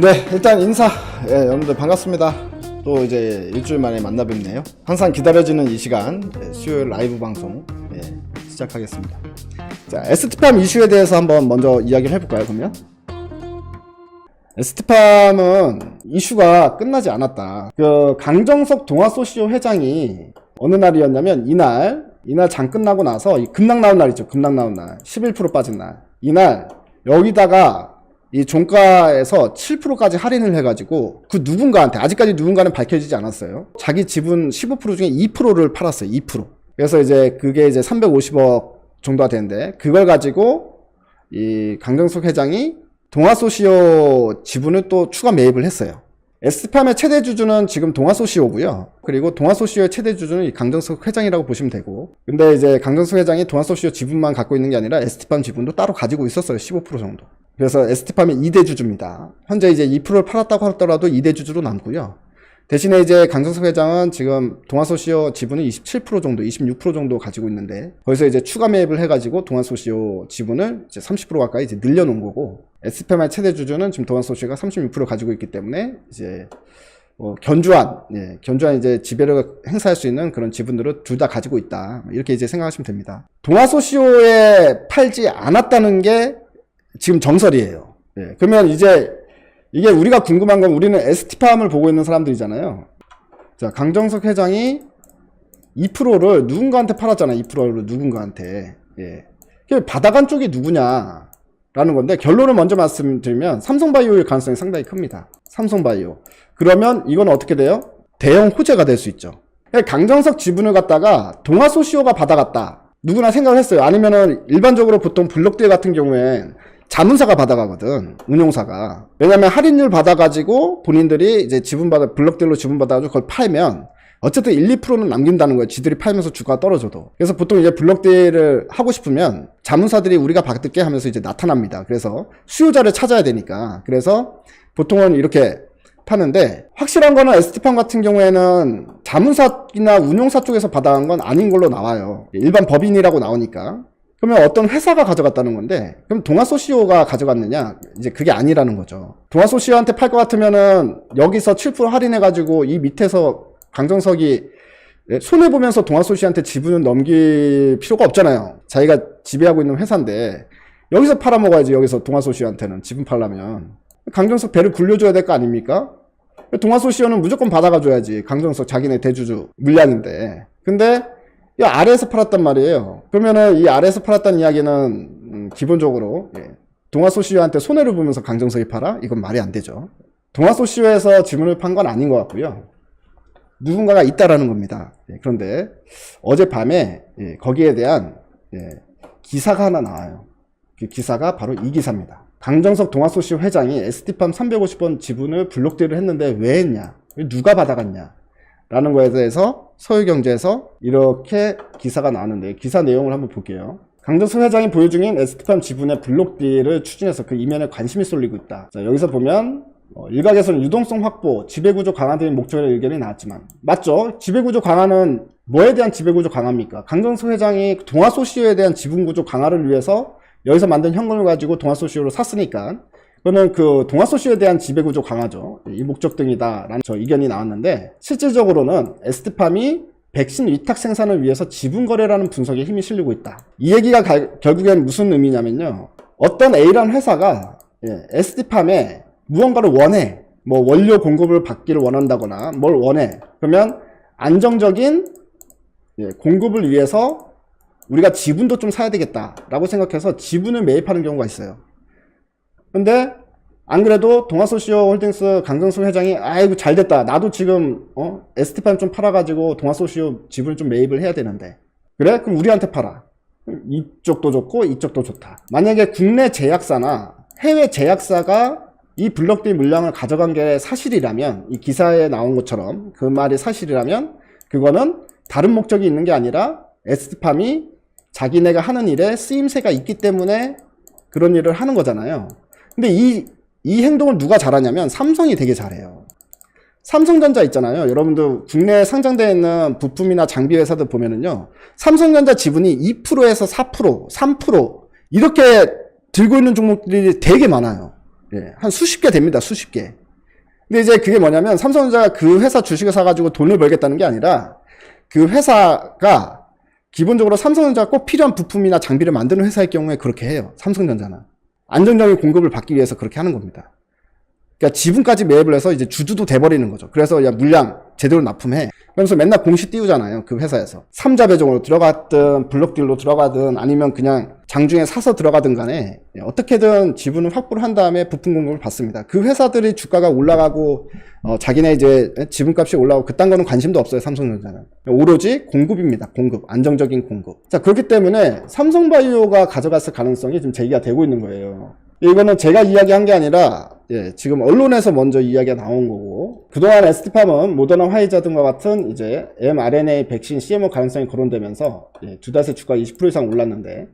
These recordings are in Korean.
네, 일단 인사. 예, 여러분들 반갑습니다. 또 이제 일주일 만에 만나 뵙네요. 항상 기다려지는 이 시간, 예, 수요일 라이브 방송 예, 시작하겠습니다. 자, ST팜 이슈에 대해서 한번 먼저 이야기를 해볼까요, 그러면? ST팜은 이슈가 끝나지 않았다. 그 강정석 동아소시오 회장이 어느 날이었냐면 이날 이날 장 끝나고 나서 이 급락 나온 날 있죠. 급락 나온 날. 11% 빠진 날. 이날 여기다가 이 종가에서 7%까지 할인을 해가지고 그 누군가한테 아직까지 누군가는 밝혀지지 않았어요. 자기 지분 15% 중에 2%를 팔았어요. 2%. 그래서 이제 그게 이제 350억 정도가 되는데 그걸 가지고 이 강정석 회장이 동아소시오 지분을 또 추가 매입을 했어요. 에스팜의 최대 주주는 지금 동아소시오고요. 그리고 동아소시오의 최대 주주는 이 강정석 회장이라고 보시면 되고. 근데 이제 강정석 회장이 동아소시오 지분만 갖고 있는 게 아니라 에스티팜 지분도 따로 가지고 있었어요. 15% 정도. 그래서 에스티팜의 2대 주주입니다. 현재 이제 2%를 팔았다고 하더라도 2대 주주로 남고요. 대신에 이제 강정석 회장은 지금 동아소시오 지분을 27% 정도, 26% 정도 가지고 있는데 거기서 이제 추가 매입을 해가지고 동아소시오 지분을 이제 30% 가까이 이제 늘려놓은 거고 에스페마의 최대 주주는 지금 동아소시오가 36% 가지고 있기 때문에 이제 어, 견주한, 예, 견주한 이제 지배력을 행사할 수 있는 그런 지분들을 둘 다 가지고 있다. 이렇게 이제 생각하시면 됩니다. 동아소시오에 팔지 않았다는 게 지금 정설이에요. 예, 그러면 이제 이게 우리가 궁금한 건 우리는 ST팜을 보고 있는 사람들이잖아요. 자, 강정석 회장이 2%를 누군가한테 팔았잖아. 2%를 누군가한테. 예. 그 받아간 쪽이 누구냐? 라는 건데 결론을 먼저 말씀드리면 삼성바이오일 가능성이 상당히 큽니다. 삼성바이오. 그러면 이건 어떻게 돼요? 대형 호재가 될 수 있죠. 강정석 지분을 갖다가 동아소시오가 받아갔다. 누구나 생각을 했어요. 아니면은 일반적으로 보통 블록딜 같은 경우엔 자문사가 받아가거든. 운용사가. 왜냐면 할인율 받아가지고 본인들이 이제 지분 받아, 블록딜로 지분 받아가지고 그걸 팔면 어쨌든 1, 2%는 남긴다는 거예요. 지들이 팔면서 주가가 떨어져도. 그래서 보통 이제 블록딜을 하고 싶으면 자문사들이 우리가 받을게 하면서 이제 나타납니다. 그래서 수요자를 찾아야 되니까. 그래서 보통은 이렇게 파는데 확실한 거는 ST팜 같은 경우에는 자문사나 운용사 쪽에서 받아간 건 아닌 걸로 나와요. 일반 법인이라고 나오니까. 그러면 어떤 회사가 가져갔다는 건데 그럼 동아소시오가 가져갔느냐? 이제 그게 아니라는 거죠. 동아소시오한테 팔 것 같으면은 여기서 7% 할인해 가지고 이 밑에서 강정석이 손해 보면서 동아소시한테 지분을 넘길 필요가 없잖아요. 자기가 지배하고 있는 회사인데 여기서 팔아먹어야지 여기서 동아소시한테는 지분 팔려면. 강정석 배를 굴려줘야 될 거 아닙니까? 동아소시오는 무조건 받아가줘야지 강정석 자기네 대주주 물량인데. 근데 이 아래에서 팔았단 말이에요. 그러면은 이 아래에서 팔았다는 이야기는 음, 기본적으로 예, 동아소시오한테 손해를 보면서 강정석이 팔아? 이건 말이 안 되죠. 동아소시오에서 지분을 판 건 아닌 것 같고요. 누군가가 있다라는 겁니다. 예, 그런데 어젯밤에 예, 거기에 대한 예, 기사가 하나 나와요. 그 기사가 바로 이 기사입니다. 강정석 동아소시오 회장이 ST팜 350원 지분을 블록딜을 했는데 왜 했냐? 누가 받아갔냐? 라는 거에 대해서 서울경제에서 이렇게 기사가 나왔는데 기사 내용을 한번 볼게요. 강정석 회장이 보유 중인 에스티팜 지분의 블록딜을 추진해서 그 이면에 관심이 쏠리고 있다. 자, 여기서 보면 어, 일각에서는 유동성 확보, 지배구조 강화 등의 목적의 의견이 나왔지만 맞죠? 지배구조 강화는 뭐에 대한 지배구조 강화입니까? 강정석 회장이 동아소시오에 대한 지분구조 강화를 위해서 여기서 만든 현금을 가지고 동아소시오를 샀으니까 그거는 그 동아소시오에 대한 지배구조 강화죠. 이 목적 등이다라는 저 의견이 나왔는데 실질적으로는 에스티팜이 백신 위탁 생산을 위해서 지분 거래라는 분석에 힘이 실리고 있다. 이 얘기가 가- 결국엔 무슨 의미냐면요. 어떤 A라는 회사가 예, 에스티팜에 무언가를 원해. 뭐 원료 공급을 받기를 원한다거나 뭘 원해. 그러면 안정적인 예, 공급을 위해서 우리가 지분도 좀 사야 되겠다라고 생각해서 지분을 매입하는 경우가 있어요. 근데 안 그래도 동아소시오 홀딩스 강정수 회장이 아이고 잘 됐다. 나도 지금 어 에스티팜 좀 팔아가지고 동아소시오 지분을 좀 매입을 해야 되는데 그래? 그럼 우리한테 팔아. 이쪽도 좋고 이쪽도 좋다. 만약에 국내 제약사나 해외 제약사가 이 블록딜 물량을 가져간 게 사실이라면 이 기사에 나온 것처럼 그 말이 사실이라면 그거는 다른 목적이 있는 게 아니라 에스티팜이 자기네가 하는 일에 쓰임새가 있기 때문에 그런 일을 하는 거잖아요. 근데 이, 이 행동을 누가 잘하냐면 삼성이 되게 잘해요. 삼성전자 있잖아요. 여러분들 국내에 상장되어 있는 부품이나 장비 회사들 보면은요. 삼성전자 지분이 2%에서 4%, 3% 이렇게 들고 있는 종목들이 되게 많아요. 예, 한 수십 개 됩니다. 수십 개. 근데 이제 그게 뭐냐면 삼성전자가 그 회사 주식을 사가지고 돈을 벌겠다는 게 아니라 그 회사가 기본적으로 삼성전자가 꼭 필요한 부품이나 장비를 만드는 회사일 경우에 그렇게 해요. 삼성전자는. 안정적인 공급을 받기 위해서 그렇게 하는 겁니다. 그러니까 지분까지 매입을 해서 이제 주주도 돼버리는 거죠. 그래서 야 물량 제대로 납품해. 그러면서 맨날 공시 띄우잖아요. 그 회사에서. 삼자 배정으로 들어갔든 블록딜로 들어가든 아니면 그냥 장중에 사서 들어가든 간에 어떻게든 지분을 확보를 한 다음에 부품 공급을 받습니다. 그 회사들이 주가가 올라가고 어, 자기네 이제 지분값이 올라가고 그딴 거는 관심도 없어요. 삼성전자는. 오로지 공급입니다. 공급. 안정적인 공급. 자, 그렇기 때문에 삼성바이오가 가져갔을 가능성이 지금 제기가 되고 있는 거예요. 이거는 제가 이야기한 게 아니라 예, 지금 언론에서 먼저 이야기가 나온 거고 그동안 ST팜은 모더나 화이자 등과 같은 이제 mRNA 백신 CMO 가능성이 거론되면서 예, 두 달새 주가 20% 이상 올랐는데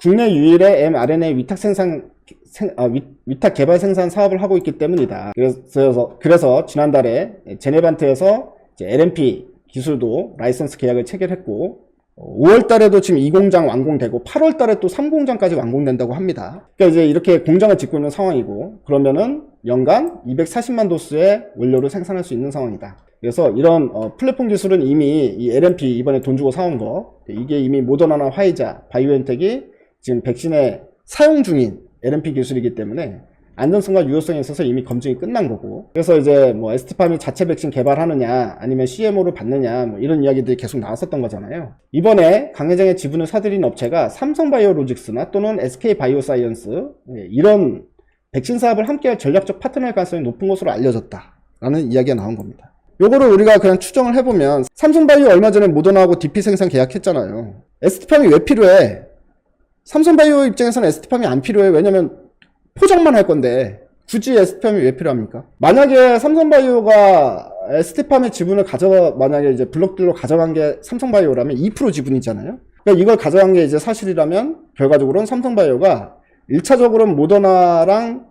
국내 유일의 mRNA 위탁 생산 생, 아, 위, 위탁 개발 생산 사업을 하고 있기 때문이다. 그래서 그래서 지난달에 제네반트에서 LNP 기술도 라이선스 계약을 체결했고 5월 달에도 지금 2공장 완공되고 8월 달에 또 3공장까지 완공된다고 합니다. 그러니까 이제 이렇게 공장을 짓고 있는 상황이고 그러면은 연간 240만 도스의 원료를 생산할 수 있는 상황이다. 그래서 이런 어, 플랫폼 기술은 이미 이 LNP 이번에 돈 주고 사온 거 이게 이미 모더나나 화이자, 바이오엔텍이 지금 백신에 사용 중인 LNP 기술이기 때문에 안전성과 유효성에 있어서 이미 검증이 끝난 거고. 그래서 이제 뭐 에스티팜이 자체 백신 개발하느냐 아니면 CMO를 받느냐 뭐 이런 이야기들이 계속 나왔었던 거잖아요. 이번에 강혜정의 지분을 사들인 업체가 삼성바이오로직스나 또는 SK바이오사이언스 예, 이런 백신 사업을 함께할 전략적 파트너일 가능성이 높은 것으로 알려졌다 라는 이야기가 나온 겁니다. 요거를 우리가 그냥 추정을 해보면 삼성바이오 얼마 전에 모더나하고 DP 생산 계약했잖아요. 에스티팜이 왜 필요해? 삼성바이오 입장에서는 에스티팜이 안 필요해. 왜냐면 포장만 할 건데 굳이 에스티팜이 왜 필요합니까? 만약에 삼성바이오가 에스티팜의 지분을 가져 만약에 이제 블록들로 가져간 게 삼성바이오라면 2% 지분이잖아요. 그러니까 이걸 가져간 게 이제 사실이라면 결과적으로는 삼성바이오가 1차적으로는 모더나랑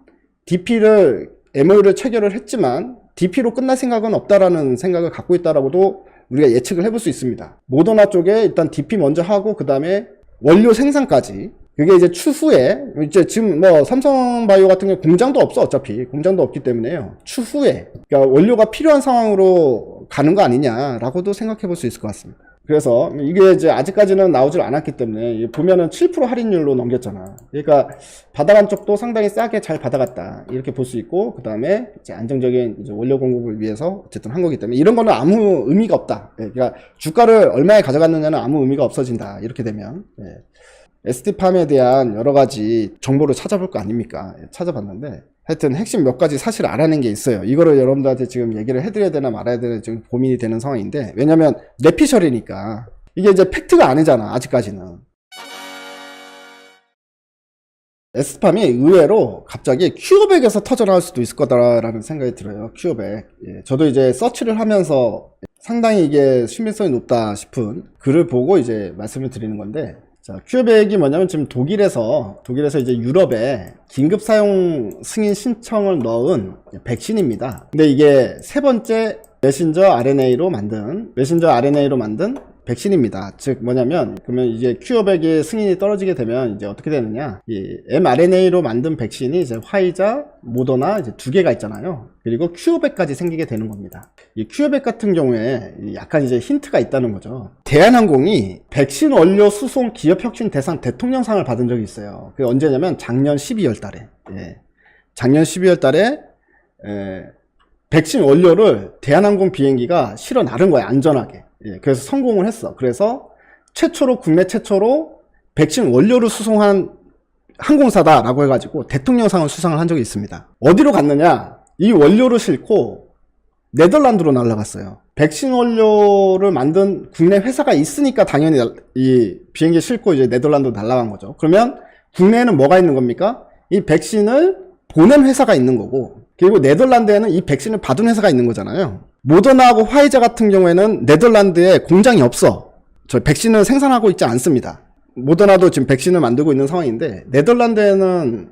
DP를 MOU를 체결을 했지만 DP로 끝날 생각은 없다라는 생각을 갖고 있다라고도 우리가 예측을 해볼 수 있습니다. 모더나 쪽에 일단 DP 먼저 하고 그 다음에 원료 생산까지 그게 이제 추후에 이제 지금 뭐 삼성바이오 같은 경우 공장도 없어 어차피. 공장도 없기 때문에요. 추후에 그러니까 원료가 필요한 상황으로 가는 거 아니냐라고도 생각해 볼 수 있을 것 같습니다. 그래서 이게 이제 아직까지는 나오질 않았기 때문에 보면은 7% 할인율로 넘겼잖아. 그러니까 받아간 쪽도 상당히 싸게 잘 받아갔다. 이렇게 볼 수 있고 그 다음에 이제 안정적인 이제 원료 공급을 위해서 어쨌든 한 거기 때문에 이런 거는 아무 의미가 없다. 예, 그러니까 주가를 얼마에 가져갔느냐는 아무 의미가 없어진다. 이렇게 되면. 예. ST팜에 대한 여러 가지 정보를 찾아볼 거 아닙니까? 예, 찾아봤는데 하여튼 핵심 몇 가지 사실 알아낸 게 있어요. 이거를 여러분들한테 지금 얘기를 해드려야 되나 말아야 되나 지금 고민이 되는 상황인데 왜냐면 내피셜이니까 이게 이제 팩트가 아니잖아 아직까지는. 에스팜이 의외로 갑자기 큐어백에서 터져나올 수도 있을 거다라는 생각이 들어요. 큐어백. 예, 저도 이제 서치를 하면서 상당히 이게 신빙성이 높다 싶은 글을 보고 이제 말씀을 드리는 건데 자, 큐어백이 뭐냐면 지금 독일에서 독일에서 이제 유럽에 긴급 사용 승인 신청을 넣은 백신입니다. 근데 이게 세 번째 메신저 RNA로 만든 메신저 RNA로 만든 백신입니다. 즉 뭐냐면 그러면 이제 큐어백의 승인이 떨어지게 되면 이제 어떻게 되느냐? 이 mRNA로 만든 백신이 이제 화이자, 모더나 이제 두 개가 있잖아요. 그리고 큐어백까지 생기게 되는 겁니다. 이 큐어백 같은 경우에 약간 이제 힌트가 있다는 거죠. 대한항공이 백신 원료 수송 기업 혁신 대상 대통령상을 받은 적이 있어요. 그게 언제냐면 작년 12월 달에. 예. 작년 12월 달에 에, 백신 원료를 대한항공 비행기가 실어 나른 거야 안전하게. 예, 그래서 성공을 했어. 그래서 최초로 국내 최초로 백신 원료를 수송한 항공사다라고 해가지고 대통령상을 수상을 한 적이 있습니다. 어디로 갔느냐? 이 원료를 싣고 네덜란드로 날아갔어요. 백신 원료를 만든 국내 회사가 있으니까 당연히 이 비행기 싣고 이제 네덜란드로 날아간 거죠. 그러면 국내에는 뭐가 있는 겁니까? 이 백신을 보낸 회사가 있는 거고 그리고 네덜란드에는 이 백신을 받은 회사가 있는 거잖아요. 모더나하고 화이자 같은 경우에는 네덜란드에 공장이 없어. 저 백신을 생산하고 있지 않습니다. 모더나도 지금 백신을 만들고 있는 상황인데 네덜란드에는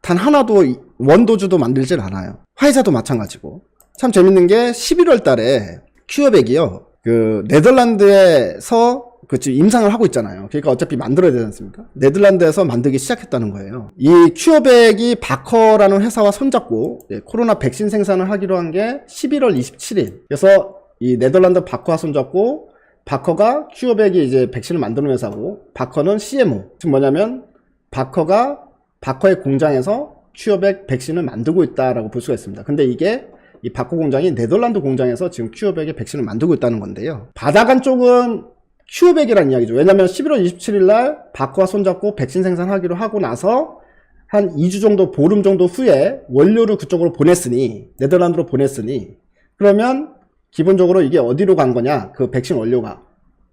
단 하나도 원도주도 만들질 않아요. 화이자도 마찬가지고. 참 재밌는 게 11월 달에 큐어백이요. 그 네덜란드에서 그 지금 임상을 하고 있잖아요. 그러니까 어차피 만들어야 되지 않습니까? 네덜란드에서 만들기 시작했다는 거예요. 이 큐어백이 바커라는 회사와 손잡고 예, 코로나 백신 생산을 하기로 한 게 11월 27일. 그래서 이 네덜란드 바커와 손잡고 바커가 큐어백이 이제 백신을 만드는 회사고 바커는 CMO. 즉 뭐냐면 바커가 바커의 공장에서 큐어백 백신을 만들고 있다라고 볼 수가 있습니다. 근데 이게 이 바커 공장이 네덜란드 공장에서 지금 큐어백의 백신을 만들고 있다는 건데요. 바다간 쪽은 큐어백이라는 이야기죠. 왜냐면 11월 27일 날 바커와 손잡고 백신 생산하기로 하고 나서 한 2주 정도, 보름 정도 후에 원료를 그쪽으로 보냈으니, 네덜란드로 보냈으니, 그러면 기본적으로 이게 어디로 간 거냐? 그 백신 원료가.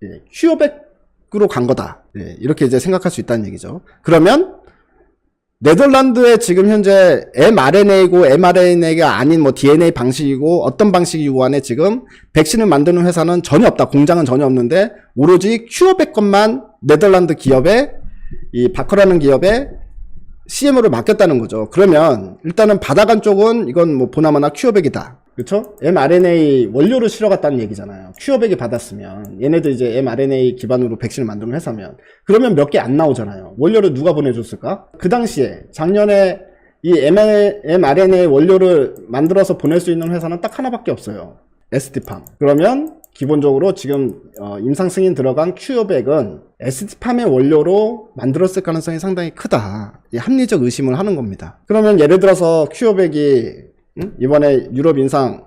예, 큐어백으로 간 거다. 예, 이렇게 이제 생각할 수 있다는 얘기죠. 그러면 네덜란드의 지금 현재 mRNA고 mRNA가 아닌 뭐 DNA 방식이고 어떤 방식이 요구안에 지금 백신을 만드는 회사는 전혀 없다. 공장은 전혀 없는데 오로지 큐어백 것만 네덜란드 기업에 이 바커라는 기업에 CMO를 맡겼다는 거죠. 그러면 일단은 바다간 쪽은 이건 뭐 보나마나 큐어백이다. 그렇죠? mRNA 원료를 실어갔다는 얘기잖아요. 큐어백이 받았으면 얘네들 이제 mRNA 기반으로 백신을 만드는 회사면 그러면 몇 개 안 나오잖아요. 원료를 누가 보내줬을까? 그 당시에 작년에 이 mRNA 원료를 만들어서 보낼 수 있는 회사는 딱 하나밖에 없어요. ST팜. 그러면 기본적으로 지금 어, 임상 승인 들어간 큐어백은 ST팜의 원료로 만들었을 가능성이 상당히 크다. 이 합리적 의심을 하는 겁니다. 그러면 예를 들어서 큐어백이 응? 이번에 유럽 인상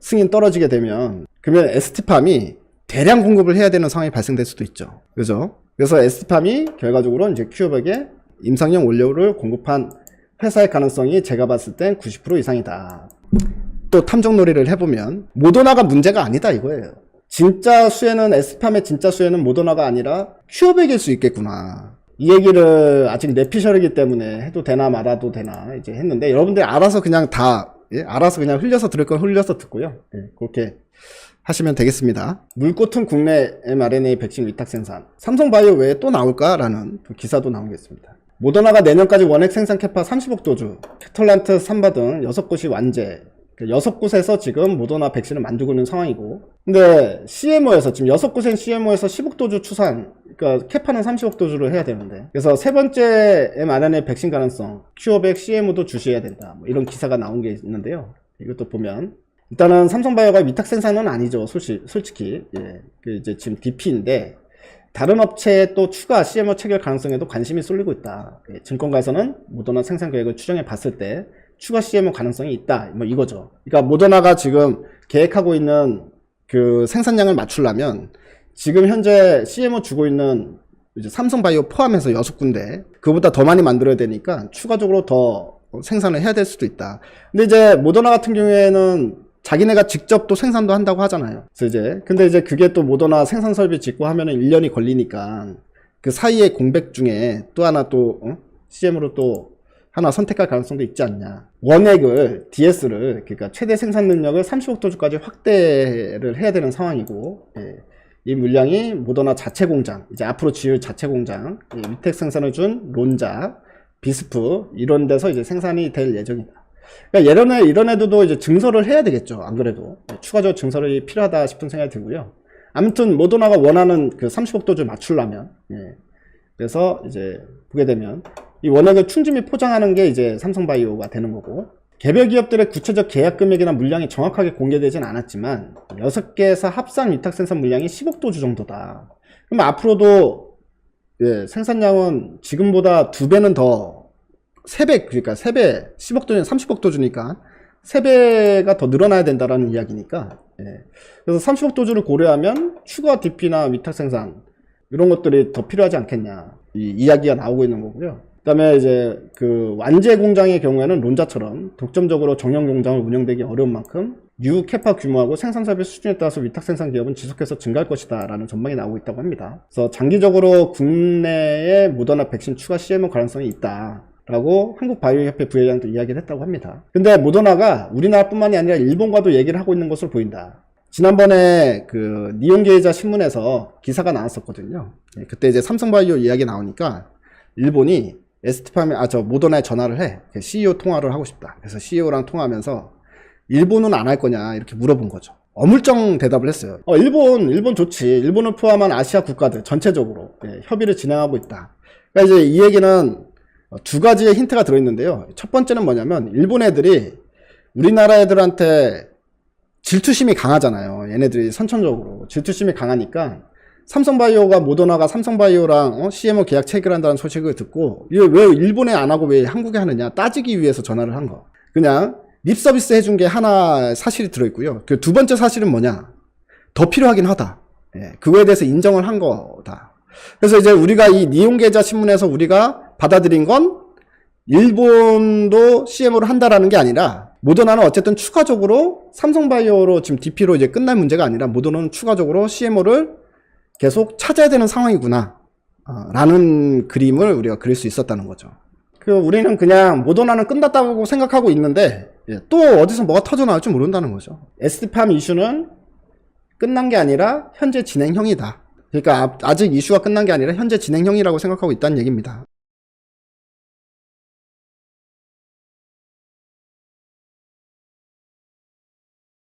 승인 떨어지게 되면 그러면 ST팜이 대량 공급을 해야 되는 상황이 발생될 수도 있죠. 그죠? 그래서 ST팜이 결과적으로 이제 큐어백에 임상용 원료를 공급한 회사의 가능성이 제가 봤을 땐 90% 이상이다. 또 탐정 놀이를 해보면 모더나가 문제가 아니다 이거예요. 진짜 수혜는 에스팜의 진짜 수혜는 모더나가 아니라 큐어백일 수 있겠구나. 이 얘기를 아직 내피셜이기 때문에 해도 되나 말아도 되나 이제 했는데 여러분들이 알아서 그냥 다 예? 알아서 그냥 흘려서 들을 건 흘려서 듣고요. 예, 그렇게 하시면 되겠습니다. 물꽃은 국내 mRNA 백신 위탁 생산. 삼성바이오 외에 또 나올까라는 또 기사도 있습니다. 모더나가 내년까지 원액 생산 캐파 30억 도주, 캐톨란트 3바 등 6곳이 완제. 그 6곳에서 지금 모더나 백신을 만들고 있는 상황이고. 근데 CMO에서 지금 6곳엔 CMO에서 10억 도주 추산. 그러니까 캐파는 30억 도주를 해야 되는데. 그래서 세 번째 mRNA 백신 가능성, 큐어백 CMO도 주시해야 된다. 뭐 이런 기사가 나온 게 있는데요. 이것도 보면 일단은 삼성바이오가 위탁 생산은 아니죠. 솔직히, 솔직히. 예. 그 이제 지금 DP인데 다른 업체에 또 추가 CMO 체결 가능성에도 관심이 쏠리고 있다. 예, 증권가에서는 모더나 생산 계획을 추정해 봤을 때 추가 CMO 가능성이 있다. 뭐 이거죠. 그러니까 모더나가 지금 계획하고 있는 그 생산량을 맞추려면 지금 현재 CMO 주고 있는 이제 삼성바이오 포함해서 여섯 군데 그보다 더 많이 만들어야 되니까 추가적으로 더 생산을 해야 될 수도 있다. 근데 이제 모더나 같은 경우에는 자기네가 직접 또 생산도 한다고 하잖아요. 그래서 이제 근데 이제 그게 또 모더나 생산 설비 짓고 하면은 1년이 걸리니까 그 사이에 공백 중에 또 하나 또 어? CM으로 또 하나 선택할 가능성도 있지 않냐. 원액을 DS를 그러니까 최대 생산 능력을 30억 도주까지 확대를 해야 되는 상황이고 예. 이 물량이 모더나 자체 공장 이제 앞으로 지을 자체 공장 이 위택 생산을 준 론자 비스프 이런 데서 이제 생산이 될 예정이다. 그러니까 애, 이런 애들도 이제 증설을 해야 되겠죠. 안 그래도. 네, 추가적 증설이 필요하다 싶은 생각이 들고요. 아무튼 모더나가 원하는 그 30억 도주 맞추려면, 예. 그래서 이제 보게 되면 이 원액을 충분히 포장하는 게 이제 삼성바이오가 되는 거고, 개별 기업들의 구체적 계약 금액이나 물량이 정확하게 공개되진 않았지만 6개에서 합산 위탁 생산 물량이 10억 도주 정도다. 그럼 앞으로도 예, 생산량은 지금보다 두 배는 더 3배, 그러니까 3배, 10억 도는 30억 도주니까 3배가 더 늘어나야 된다라는 이야기니까. 예. 그래서 30억 도주를 고려하면 추가 DP나 위탁 생산, 이런 것들이 더 필요하지 않겠냐. 이 이야기가 나오고 있는 거고요. 그 다음에 이제 그 완제 공장의 경우에는 론자처럼 독점적으로 정형 공장을 운영되기 어려운 만큼 유 캐파 규모하고 생산 설비 수준에 따라서 위탁 생산 기업은 지속해서 증가할 것이다 라는 전망이 나오고 있다고 합니다. 그래서 장기적으로 국내에 모더나 백신 추가 CMO 가능성이 있다. 라고 한국바이오협회 부회장도 이야기를 했다고 합니다. 근데 모더나가 우리나라뿐만이 아니라 일본과도 얘기를 하고 있는 것으로 보인다. 지난번에 그 니온게이자 신문에서 기사가 나왔었거든요. 예, 그때 이제 삼성바이오 이야기 나오니까 일본이 에스티팜에 아저 모더나에 전화를 해 CEO 통화를 하고 싶다. 그래서 CEO랑 통화하면서 일본은 안 할 거냐 이렇게 물어본 거죠. 어물쩡 대답을 했어요. 어, 일본, 일본 좋지. 일본을 포함한 아시아 국가들 전체적으로 예, 협의를 진행하고 있다. 그러니까 이제 이 얘기는 어, 두 가지의 힌트가 들어있는데요. 첫 번째는 뭐냐면 일본 애들이 우리나라 애들한테 질투심이 강하잖아요. 얘네들이 선천적으로 질투심이 강하니까 삼성바이오가 모더나가 삼성바이오랑 어, CMO 계약 체결한다는 소식을 듣고 이거 왜 일본에 안 하고 왜 한국에 하느냐 따지기 위해서 전화를 한 거. 그냥 립 서비스 해준 게 하나 사실이 들어있고요. 그 두 번째 사실은 뭐냐? 더 필요하긴 하다. 예, 그거에 대해서 인정을 한 거다. 그래서 이제 우리가 이 니온 계좌 신문에서 우리가 받아들인 건 일본도 CMO를 한다라는 게 아니라 모더나는 어쨌든 추가적으로 삼성바이오로 지금 DP로 이제 끝날 문제가 아니라 모더나는 추가적으로 CMO를 계속 찾아야 되는 상황이구나. 어, 라는 그림을 우리가 그릴 수 있었다는 거죠. 그 우리는 그냥 모더나는 끝났다고 생각하고 있는데 예, 또 어디서 뭐가 터져 나올지 모른다는 거죠. SD팜 이슈는 끝난 게 아니라 현재 진행형이다. 그러니까 아- 아직 이슈가 끝난 게 아니라 현재 진행형이라고 생각하고 있다는 얘기입니다.